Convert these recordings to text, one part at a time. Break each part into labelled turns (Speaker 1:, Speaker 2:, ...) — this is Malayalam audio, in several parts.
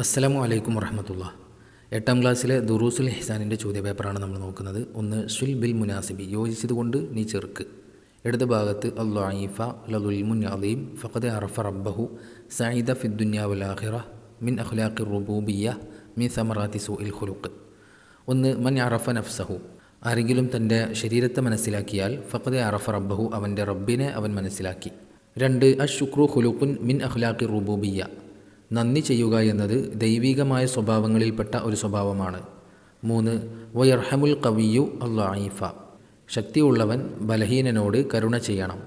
Speaker 1: അസ്സലാമു അലൈക്കും വറഹമത്തുള്ള. എട്ടാം ക്ലാസ്സിലെ ദുറൂസുൽ ഹിസാനിന്റെ ചോദ്യപേപ്പറാണ് നമ്മൾ നോക്കുന്നത്. ഒന്ന് ഷുൽ ബിൽ മുനാസിബി. യോജിച്ചതുകൊണ്ട് നീ ചെറുക്ക്. ഇടത് ഭാഗത്ത് അള്ളായിഫ ലതുൽമുൻ അലീം ഫഖദ് അറഫ റബ്ബഹു സঈദ ഫിദ്ദുന്യാവുലാഹിറ മിൻ അഖ്ലാഖി റുബൂബിയ മിൻ സമറാത്തി സു ഇൽ ഖുലുഖ്. ഒന്ന് മൻ അറഫ നഫ്സഹു. ആരെങ്കിലും തന്റെ ശരീരത്തെ മനസ്സിലാക്കിയാൽ ഫഖദ് അറഫ റബ്ബഹു അവന്റെ റബ്ബിനെ അവൻ മനസ്സിലാക്കി. രണ്ട് അഷുക്രു ഖുലുഖുൻ മിൻ അഖ്ലാഖി റുബൂബിയ നന്ദി ചെയ്യുക എന്നത് ദൈവികമായ സ്വഭാവങ്ങളിൽപ്പെട്ട ഒരു സ്വഭാവമാണ്. മൂന്ന് വയർഹമുൽ കവിയു അള്ളായിഫ ശക്തിയുള്ളവൻ ബലഹീനനോട് കരുണ ചെയ്യണം.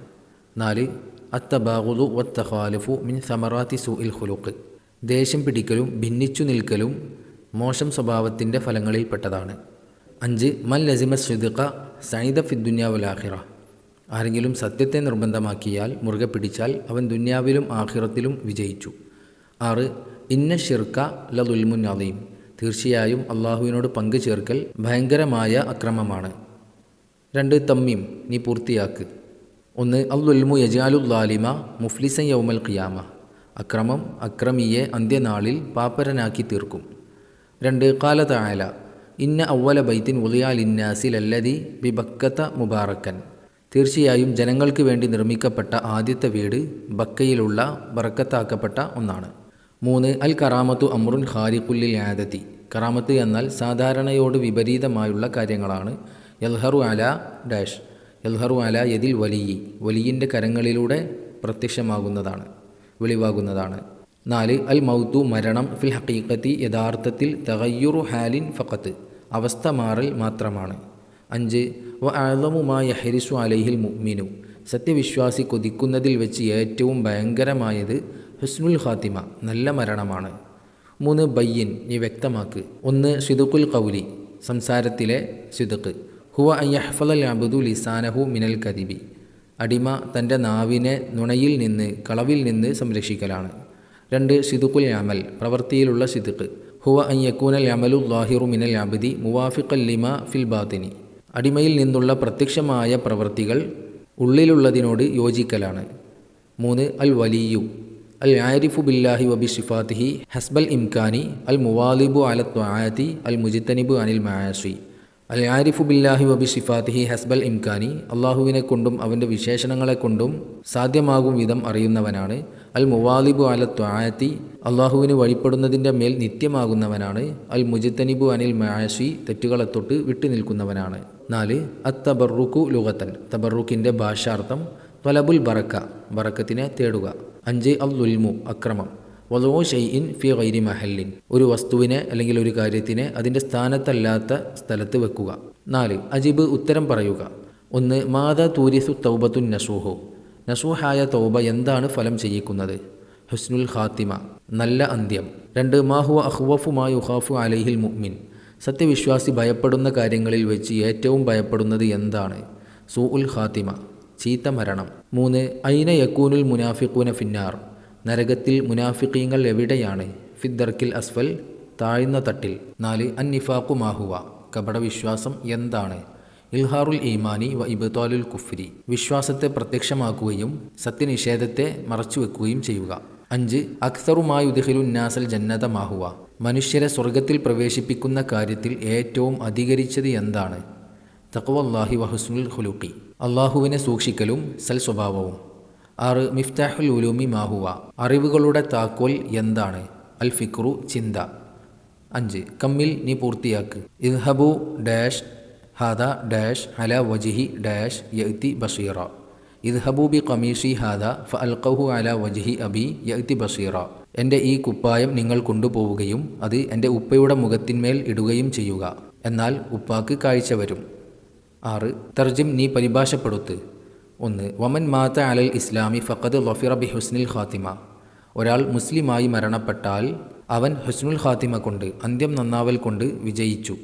Speaker 1: നാല് അത്തബാഹുദു വത്തഹാലുഫു മിൻ സമറാത്തി സു ഇൽ ഹുലുക്ക് ദേഷ്യം പിടിക്കലും ഭിന്നിച്ചു നിൽക്കലും മോശം സ്വഭാവത്തിന്റെ ഫലങ്ങളിൽപ്പെട്ടതാണ്. അഞ്ച് മൽ ലസിമ സ്വിദുഖ സൈദ വൽ വലാഹിറ ആരെങ്കിലും സത്യത്തെ നിർബന്ധമാക്കിയാൽ മുറുകെ പിടിച്ചാൽ അവൻ ദുന്യാവിലും ആഹിറത്തിലും വിജയിച്ചു. ആറ് ഇന്ന ഷിർക്ക ലതുൽമുൻ അലീം തീർച്ചയായും അള്ളാഹുവിനോട് പങ്കു ചേർക്കൽ ഭയങ്കരമായ അക്രമമാണ്. രണ്ട് തമ്മീം നീ പൂർത്തിയാക്ക്. ഒന്ന് അല്ലുൽമു യജാലുല്ലാലിമ മുഫ്ലിസൻ യൗമൽ ഖിയാമ. അക്രമം അക്രമിയെ അന്ത്യനാളിൽ പാപ്പരനാക്കി തീർക്കും. രണ്ട് കാലതായാല ഇന്ന ഔവല ബൈത്തിൻ ഉളിയാലിന്നാസിൽ അല്ലതി ബിബക്കത്ത മുബാറക്കൻ. തീർച്ചയായും ജനങ്ങൾക്ക് വേണ്ടി നിർമ്മിക്കപ്പെട്ട ആദ്യത്തെ വീട് ബക്കയിലുള്ള ബറക്കത്താക്കപ്പെട്ട ഒന്നാണ്. മൂന്ന് അൽ കറാമത്തു അമ്രുൻ ഖാരിഖുല്ലിൽ ആദത്തി കറാമത്ത് എന്നാൽ സാധാരണയോട് വിപരീതമായുള്ള കാര്യങ്ങളാണ്. യൽഹറു അല ഡാഷ്. യൽഹറു അല യദിൽ വലിയി. വലിയിന്റെ കരങ്ങളിലൂടെ പ്രത്യക്ഷമാകുന്നതാണ് വെളിവാകുന്നതാണ്. നാല് അൽ മൗത്തു മരണം ഫിൽ ഹക്കീക്കത്തി യഥാർത്ഥത്തിൽ തകയ്യുറു ഹാലിൻ ഫക്കത്ത് അവസ്ഥ മാറൽ മാത്രമാണ്. അഞ്ച് വ ആലമുമാ യഹരിസു അലൈഹിൽ മുഅ്മിനു. സത്യവിശ്വാസി കൊതിക്കുന്നതിൽ വെച്ച് ഏറ്റവും ഭയങ്കരമായത് ഹുസ്നുൽ ഖാത്തിമ നല്ല മരണമാണ്. മൂന്ന് ബയ്യൻ നീ വ്യക്തമാക്ക്. ഒന്ന് ഷിദുക്കുൽ കൗലി സംസാരത്തിലെ ഷിദുക്ക് ഹുവ അയ്യഹ്ഫല അബുദു ലിസാനഹു മിനൽ കദിബി അടിമ തന്റെ നാവിനെ നുണയിൽ നിന്ന് കളവിൽ നിന്ന് സംരക്ഷിക്കലാണ്. രണ്ട് ഷിദുക്കുൽ അമൽ പ്രവൃത്തിയിലുള്ള ഷിദുക്ക് ഹുവ അയ്യക്കൂനൽ അമലു ലാഹിറു മിനൽ അബദി മുവാഫിഖൽ ലിമ ഫിൽ ബാത്തിനി. അടിമയിൽ നിന്നുള്ള പ്രത്യക്ഷമായ പ്രവൃത്തികൾ ഉള്ളിലുള്ളതിനോട് യോജിക്കലാണ്. മൂന്ന് അൽ വലിയു അൽ ആരിഫു ബില്ലാഹി വബി ഷിഫാത്തിഹി ഹസ്ബൽ ഇംകാനി അൽ മുവാലിബു അല ത്വായത്തി അൽ മുജിത്തനിബു അനിൽ മായാഷി അൽ ആരിഫു ബില്ലാഹി വബി ഷിഫാത്തിഹി ഹസ്ബൽ ഇംകാനി അള്ളാഹുവിനെ കൊണ്ടും അവന്റെ വിശേഷണങ്ങളെ കൊണ്ടും സാധ്യമാകും വിധം അറിയുന്നവനാണ്. അൽ മുവാലിബു അല ത്വായത്തി അള്ളാഹുവിന് വഴിപ്പെടുന്നതിന്റെ മേൽ നിത്യമാകുന്നവനാണ്. അൽ മുജിത്തനിബു അനിൽ മായാഷി തെറ്റുകളെ തൊട്ട് വിട്ടുനിൽക്കുന്നവനാണ് നാല് അത്ത് തബറുക്കു ലുഗത്തൻ. തബറുക്കിന്റെ ഭാഷാർത്ഥം തൊലബുൽ ബറക്ക ബറക്കത്തിനെ തേടുക. അഞ്ച് അൽ ലുൽമു അക്രമം. വലോ ഷെയ്ഇൻ ഫി ഗൈരി മഹല്ലിൻ. ഒരു വസ്തുവിനെ അല്ലെങ്കിൽ ഒരു കാര്യത്തിനെ അതിന്റെ സ്ഥാനത്തല്ലാത്ത സ്ഥലത്ത് വെക്കുക. നാല് അജിബ് ഉത്തരം പറയുക. ഒന്ന് മാതാ തൂരിസു തൗബത്തുൻ നസൂഹു. നസൂഹായ തൗബ എന്താണ് ഫലം ചെയ്യിക്കുന്നത്? ഹുസ്നുൽ ഖാത്തിമ നല്ല അന്ത്യം. രണ്ട് മാഹുവ അഹ്വഫു മാ യുഹാഫു അലൈഹിൽ മുഅ്മിൻ. സത്യവിശ്വാസി ഭയപ്പെടുന്ന കാര്യങ്ങളിൽ വെച്ച് ഏറ്റവും ഭയപ്പെടുന്നത് എന്താണ്? സൂ ഉൽ ഖാത്തിമ. ചീത്ത മരണം. മൂന്ന് ഐന യക്കൂനുൽ മുനാഫിഖൂന ഫിന്നാർ. നരകത്തിൽ മുനാഫിഖീങ്ങൾ എവിടെയാണ്? ഫിദ്ദർക്കിൽ അസ്ഫൽ താഴ്ന്ന തട്ടിൽ. നാല് അന്നിഫാഖു നിഫാഖു മാഹുവ കപടവിശ്വാസം എന്താണ്? ഇൽഹാറുൽ ഈമാനി വ ഇബത്താലുൽ കുഫ്രി. വിശ്വാസത്തെ പ്രത്യക്ഷമാക്കുകയും സത്യനിഷേധത്തെ മറച്ചുവെക്കുകയും ചെയ്യുക. അഞ്ച് അക്സറുമായി ഉദ്ഹിലുന്നാസൽ ജന്നത മാഹുവ മനുഷ്യരെ സ്വർഗത്തിൽ പ്രവേശിപ്പിക്കുന്ന കാര്യത്തിൽ ഏറ്റവും അധികരിച്ചത് എന്താണ്? തക്വല്ലാഹി വഹുസ്നുൽ ഹുലൂക്കി അള്ളാഹുവിനെ സൂക്ഷിക്കലും സൽ സ്വഭാവവും. ആറ് മിഫ്താഹുൽ ഉലൂമി മാഹുവ അറിവുകളുടെ താക്കോൽ എന്താണ്? അൽ ഫിക്രു ചിന്ത. അഞ്ച് കമ്മിൽ നീ പൂർത്തിയാക്ക്. ഇഹബു ഡാഷ് ഹാദ ഡാഷ് അല വജിഹി ഡാഷ് യഅ്തി ബഷീറ ഇദ്ഹബു ബി കമീഷി ഹാദ ഫ അൽഖഹു അല വജിഹി അബി യഅ്തി ബഷീറ എന്റെ ഈ കുപ്പായം നിങ്ങൾ കൊണ്ടുപോവുകയും അത് എന്റെ ഉപ്പയുടെ മുഖത്തിന്മേൽ ഇടുകയും ചെയ്യുക. എന്നാൽ ഉപ്പാക്ക് കാഴ്ച വരും. ആറ്. തർജിം നീ പരിഭാഷപ്പെടുത്ത്. ഒന്ന് വമൻ മാത അലൽ ഇസ്ലാമി ഫഖദ് ലഫിറ ബി ഹുസ്നിൽ ഖാത്തിമ. ഒരാൾ മുസ്ലിമായി മരണപ്പെട്ടാൽ അവൻ ഹുസ്നുൽ ഖാത്തിമ കൊണ്ട് അന്ത്യം നന്നാവൽ കൊണ്ട് വിജയിച്ചു.